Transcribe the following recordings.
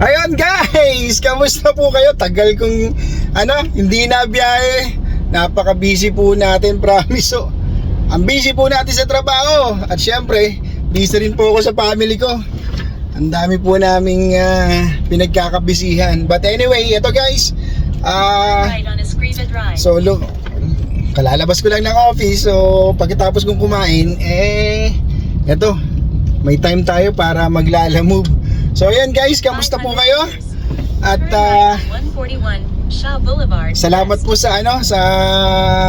Ayun guys, kamusta po kayo? Tagal kong ano, hindi na biyahe. Napaka-busy po natin, promise. So, ang busy po natin sa trabaho. At syempre, busy rin po ako sa family ko. Ang dami po naming ah, pinagkakabisihan. But anyway, ito guys. Ah, Drive. So, look, kalalabas ko lang ng office. So, pagkatapos kong kumain, eh, eto, may time tayo para maglalamove. So, ayan guys, kamusta po 500 kayo? At Turn right on 141 Shaw Boulevard. salamat po sa ano, sa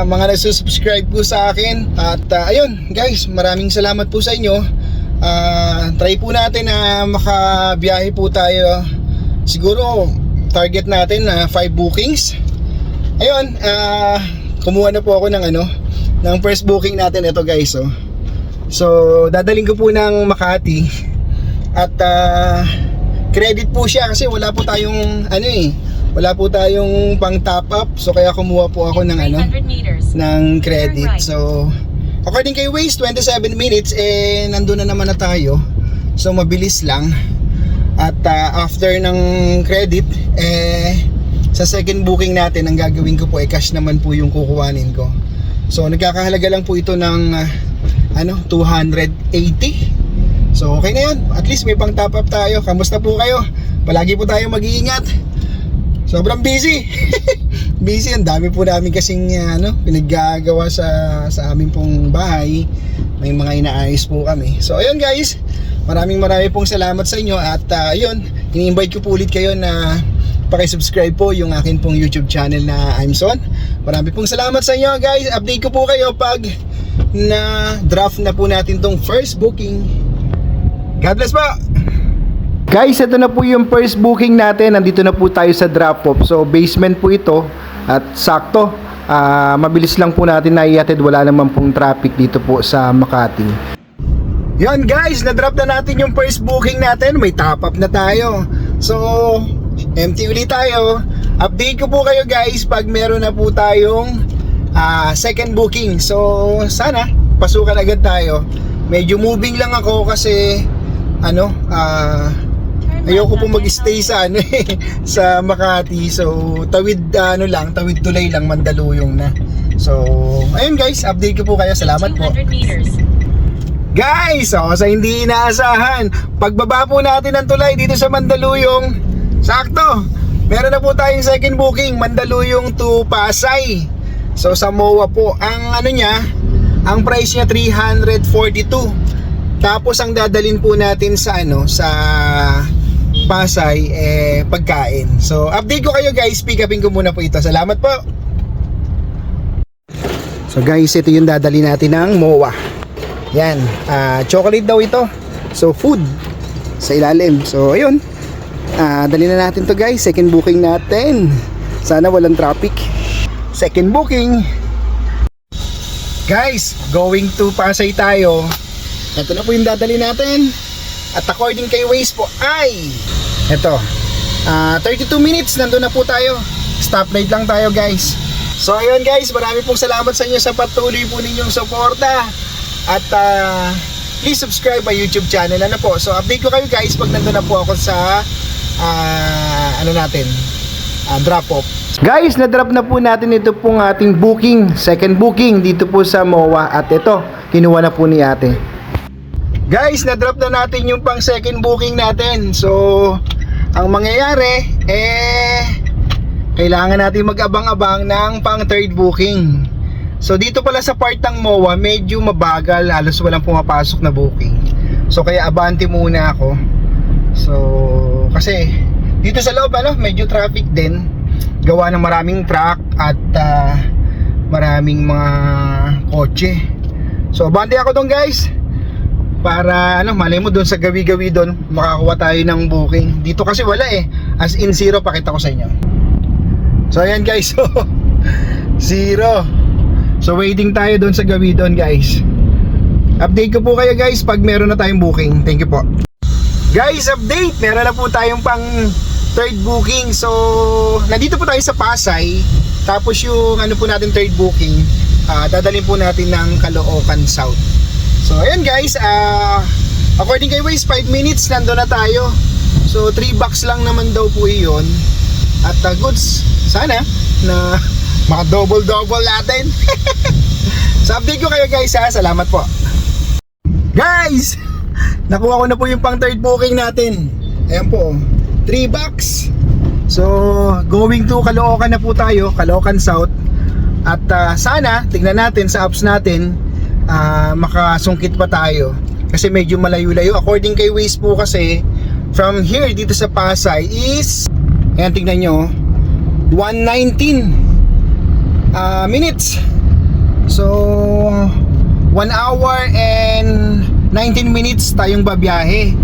mga nagsusubscribe po sa akin. At ah, ayun, guys, maraming salamat po sa inyo. Ah, try po natin na makabiyahe po tayo. Siguro target natin na 5 bookings. Ayun, ah, kumuha na po ako ng ano, ng first booking natin ito guys, oh. So, dadaling ko po ng Makati. At ah, credit po siya kasi wala po tayong ano eh, wala po tayong pang top up. So kaya kumuha po ako ng ano, 300 meters. ng credit. Right. So, according kay Waze, 27 minutes, eh, nandun na naman na tayo. So, mabilis lang. At ah, after ng credit, eh, sa second booking natin, ang gagawin ko po, eh, cash naman po yung kukuhanin ko. So, nagkakahalaga lang po ito ng, ah, ano, 280. So, okay na yan. At least may pang top up tayo. Kamusta po kayo? Palagi po tayo mag-iingat. Sobrang busy. busy. Ang dami po namin kasing uh, ano, pinaggagawa sa, sa aming pong bahay. May mga inaayos po kami. So ayun guys, maraming maraming pong salamat sa inyo at uh, ayun, ini-invite ko po ulit kayo na paki-subscribe po yung akin pong YouTube channel na I'm Son. Marami pong salamat sa inyo guys. Update ko po kayo pag na draft na po natin tong first booking. God bless po! Guys, ito na po yung first booking natin. Nandito na po tayo sa drop-off. So, basement po ito. At sakto, ah, mabilis lang po natin na iatid. Wala naman pong traffic dito po sa Makati. Yan guys, na-drop na natin yung first booking natin. May top up na tayo. So, empty ulit tayo. Update ko po kayo guys pag meron na po tayong ah, second booking. So, sana pasukan agad tayo. Medyo moving lang ako kasi ano, ah Ayoko po mag-stay sa ano eh, sa Makati. So, tawid ano lang, tawid tulay lang Mandaluyong na. So, ayun guys, update ko po kayo. Salamat po. 200 meters. Guys, oh, sa hindi inaasahan, pagbaba po natin ng tulay dito sa Mandaluyong, sakto. Meron na po tayong second booking, Mandaluyong to Pasay. So sa MOA po, ang ano niya, ang price niya 342. Tapos ang dadalin po natin sa ano, sa Pasay eh pagkain. So update ko kayo guys, pick upin ko muna po ito. Salamat po. So guys, ito yung dadali natin ng MOA. Yan, ah, chocolate daw ito. So food sa ilalim. So ayun. Ah, dali na natin to guys. Second booking natin. Sana walang traffic. Second booking. Guys, going to Pasay tayo. Ito na po yung dadali natin. At according kay Waze po ay ito. Ah, 32 minutes nandun na po tayo. Stoplight lang tayo guys. So ayun guys, marami pong salamat sa inyo sa patuloy po ninyong suporta. At ah, please subscribe my YouTube channel. Ano po? So update ko kayo guys pag nandun na po ako sa ah, ano natin, ah, drop off. Guys, na-drop na po natin ito pong ating booking, second booking dito po sa MOA at ito, kinuha na po ni ate. Guys, na-drop na natin yung pang second booking natin. So, ang mangyayari, eh, kailangan natin mag-abang-abang ng pang third booking. So, dito pala sa part ng MOA, medyo mabagal, halos walang pumapasok na booking. So, kaya abante muna ako. So, kasi, dito sa loob, ano, medyo traffic din. Gawa ng maraming truck at ah, maraming mga kotse. So, abante ako doon guys para ano, malay mo doon sa gawi-gawi doon makakuha tayo ng booking. Dito kasi wala eh. As in zero pakita ko sa inyo. So ayan guys. So zero. So waiting tayo doon sa gawi doon guys. Update ko po kayo guys pag meron na tayong booking. Thank you po. Guys, update. Meron na po tayong pang third booking. So, nandito po tayo sa Pasay. Tapos yung ano po natin third booking, ah, dadalhin po natin ng Caloocan South. So, ayan guys, ah, according kay Waze, 5 minutes nando na tayo. So 3 bucks lang naman daw po iyon. At uh, goods, sana na maka double double natin. so update ko kayo guys ha. Salamat po. Guys! Nakuha ko na po yung pang third booking natin. Ayan po. 3 bucks. So, going to Caloocan na po tayo, Caloocan South. At ah, sana, tignan natin sa apps natin, ah, makasungkit pa tayo. Kasi medyo malayo-layo. According kay Waze po kasi, from here dito sa Pasay is, ayan tignan nyo, 119 ah, minutes. So, 1 hour and 19 minutes tayong babiyahe.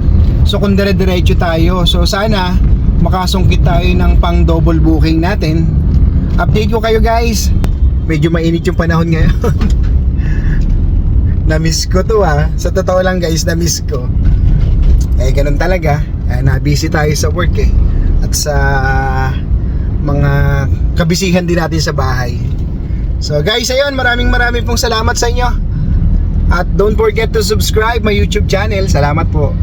So, kung dire-diretso tayo. So, sana makasungkit tayo ng pang double booking natin. Update ko kayo guys. Medyo mainit yung panahon ngayon. na-miss ko to ha. Sa totoo lang guys, na-miss ko. Eh, ganun talaga. Eh, na-busy tayo sa work eh. At sa mga kabisihan din natin sa bahay. So guys, ayun, maraming maraming pong salamat sa inyo. At don't forget to subscribe my YouTube channel. Salamat po.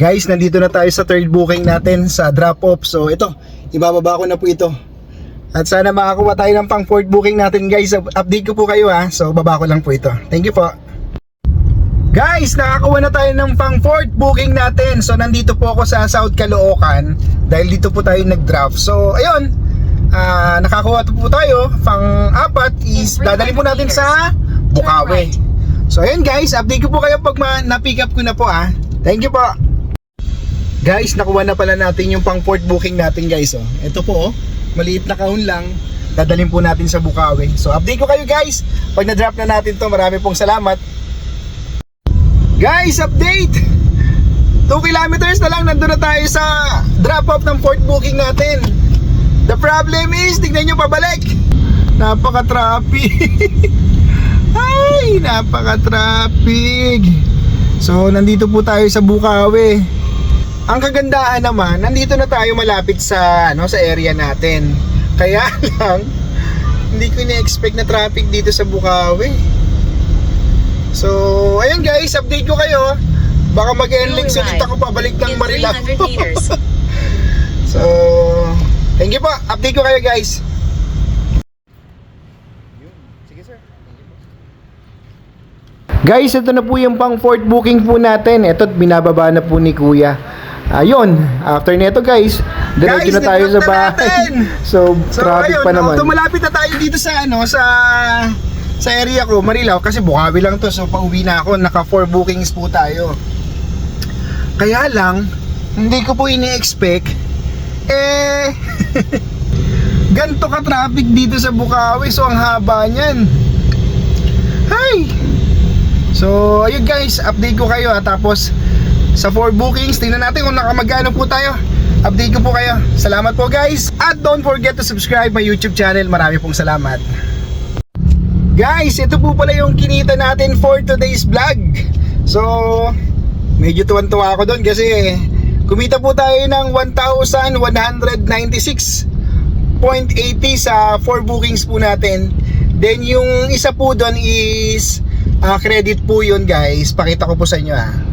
Guys, nandito na tayo sa third booking natin sa drop off. So ito, ibababa ko na po ito. At sana makakuha tayo ng pang fourth booking natin guys. Update ko po kayo ha. So baba ko lang po ito. Thank you po. Guys, nakakuha na tayo ng pang fourth booking natin. So nandito po ako sa South Caloocan dahil dito po tayo nag-draft. So ayun, ah nakakuha po tayo. Pang apat is dadali po natin sa Bukawi. So ayun guys, update ko po kayo pag na-pick up ko na po ah. Thank you po. Guys, nakuha na pala natin yung pang fourth booking natin guys oh. Ito po oh, maliit na kahon lang. Dadalhin po natin sa Bukawi. So update ko kayo guys. Pag na-drop na natin to, marami pong salamat. Guys, update! 2 kilometers na lang nandun na tayo sa drop off ng fourth booking natin. The problem is, tignan nyo pabalik. Napaka-traffic. Ay, napaka-traffic. So, nandito po tayo sa Bukawi. Ang kagandahan naman, nandito na tayo malapit sa ano sa area natin. Kaya lang, hindi ko ni-expect na traffic dito sa Bukawi. So, ayun guys, update ko kayo. Baka mag-enlink ulit ako pabalik ng In Marilao. 300 meters. so, thank you po. Update ko kayo guys. Sige sir. Guys, ito na po yung pang fourth booking po natin. Ito, binababa na po ni Kuya. Ayun, after nito guys, diretso na tayo sa bahay. So, traffic pa naman. malapit na tayo dito sa ano, sa sa area ko, Marilao, kasi Bukawi lang to. So, pauwi na ako. Naka 4 bookings po tayo. Kaya lang, hindi ko po ini-expect, eh, ganto ka traffic dito sa Bukawi. So, ang haba niyan. Hi! So, ayun guys, update ko kayo ha. Tapos, sa 4 bookings, tingnan natin kung nakamagano po tayo. Update ko po kayo. Salamat po guys. At don't forget to subscribe my YouTube channel. Marami pong salamat. Guys, ito po pala yung kinita natin for today's vlog. So, medyo tuwan-tuwa ako doon kasi kumita po tayo ng 1,196.80 sa 4 bookings po natin. Then yung isa po doon is ah, credit po yun guys. Pakita ko po sa inyo ah.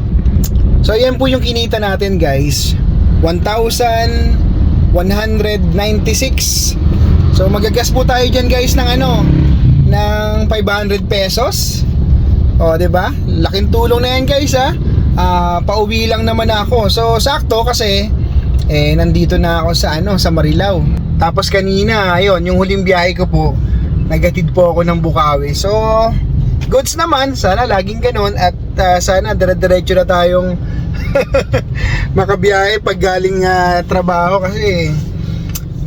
So ayan po yung kinita natin guys. 1,196. So magagas po tayo dyan guys ng ano, ng 500 pesos. O, ba? Laking tulong na yan, guys, ha. Ah, pauwi lang naman ako. So, sakto kasi eh nandito na ako sa ano, sa Marilao. Tapos kanina, ayun, yung huling biyahe ko po, nagatid po ako ng Bukawi. So, goods naman, sana laging ganun at ah, sana dire-diretso na tayong makabiyahe pag galing ah, trabaho kasi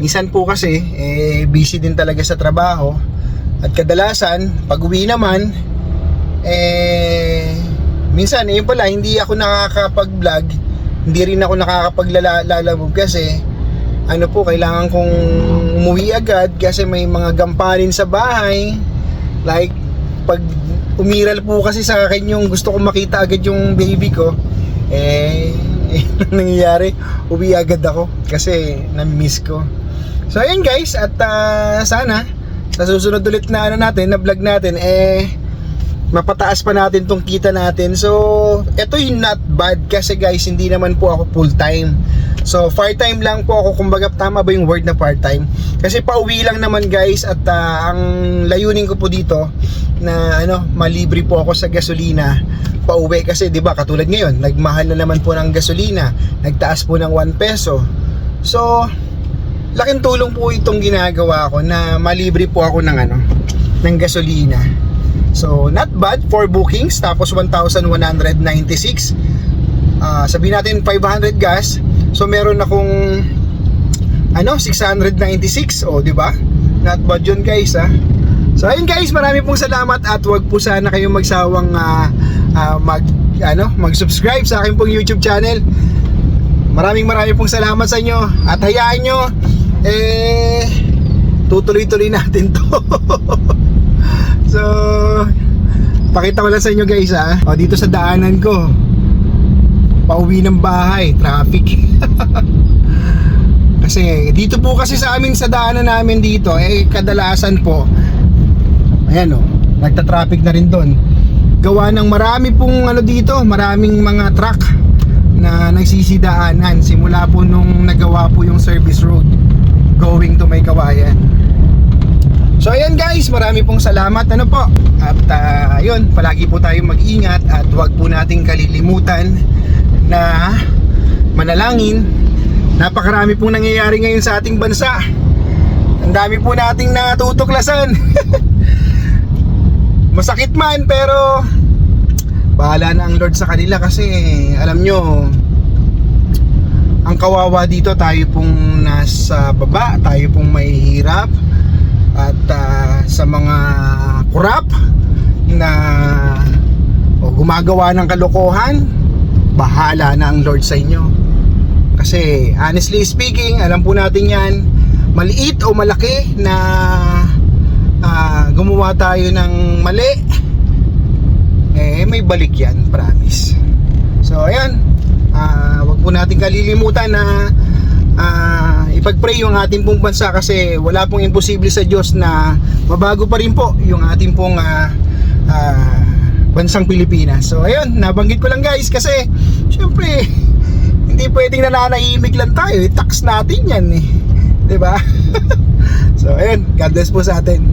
minsan po kasi eh busy din talaga sa trabaho. At kadalasan pag uwi naman eh minsan eh pala hindi ako nakakapag-vlog. Hindi rin ako nakakapaglalabog kasi ano po kailangan kong umuwi agad kasi may mga gampanin sa bahay. Like pag umiral po kasi sa akin yung gusto kong makita agad yung baby ko eh eh, nangyayari uwi agad ako kasi na-miss ko so ayun guys at ah, sana sa susunod ulit na ano natin na vlog natin eh mapataas pa natin tong kita natin. So, ito yung not bad kasi guys, hindi naman po ako full time. So, part-time lang po ako. Kumbaga, tama ba yung word na part-time? Kasi pauwi lang naman guys at ah, ang layunin ko po dito na ano, malibre po ako sa gasolina pauwi kasi 'di ba katulad ngayon, nagmahal na naman po ng gasolina, nagtaas po ng 1 peso. So, laking tulong po itong ginagawa ko na malibre po ako ng ano, ng gasolina. So, not bad for bookings tapos 1,196. Ah, sabihin natin 500 gas. So, meron akong ano, 696, oh, 'di ba? Not bad 'yun, guys, ha. So, ayun guys, marami pong salamat at wag po sana kayong magsawang ah, ah, mag ano, mag-subscribe sa akin pong YouTube channel. Maraming maraming pong salamat sa inyo at hayaan nyo eh tutuloy-tuloy natin to. so, pakita ko lang sa inyo guys ha. O, dito sa daanan ko. Pauwi ng bahay, traffic. kasi dito po kasi sa amin sa daanan namin dito eh kadalasan po ayan o, nagta-traffic na rin doon. Gawa ng marami pong ano dito, maraming mga truck na nagsisidaanan simula po nung nagawa po yung service road going to may kawayan. So ayan guys, marami pong salamat ano po. At ah, ayun, palagi po tayong mag-ingat at huwag po nating kalilimutan na manalangin. Napakarami pong nangyayari ngayon sa ating bansa. Ang dami po nating natutuklasan. Masakit man pero bahala na ang Lord sa kanila kasi alam nyo ang kawawa dito tayo pong nasa baba, tayo pong may hirap at ah, sa mga kurap na o gumagawa ng kalokohan bahala na ang Lord sa inyo. Kasi honestly speaking alam po natin yan maliit o malaki na ah, gumawa tayo ng mali. Eh may balik yan promise. So ayan. Ah, wag po natin kalilimutan na ah, ipag-pray yung ating pong bansa kasi wala pong imposible sa Diyos na mabago pa rin po yung ating pong ah, ah, bansang Pilipinas. So ayun nabanggit ko lang guys kasi syempre hindi pwedeng nananahimik lang tayo. I-tax natin yan eh. 'di ba? So ayun God bless po sa atin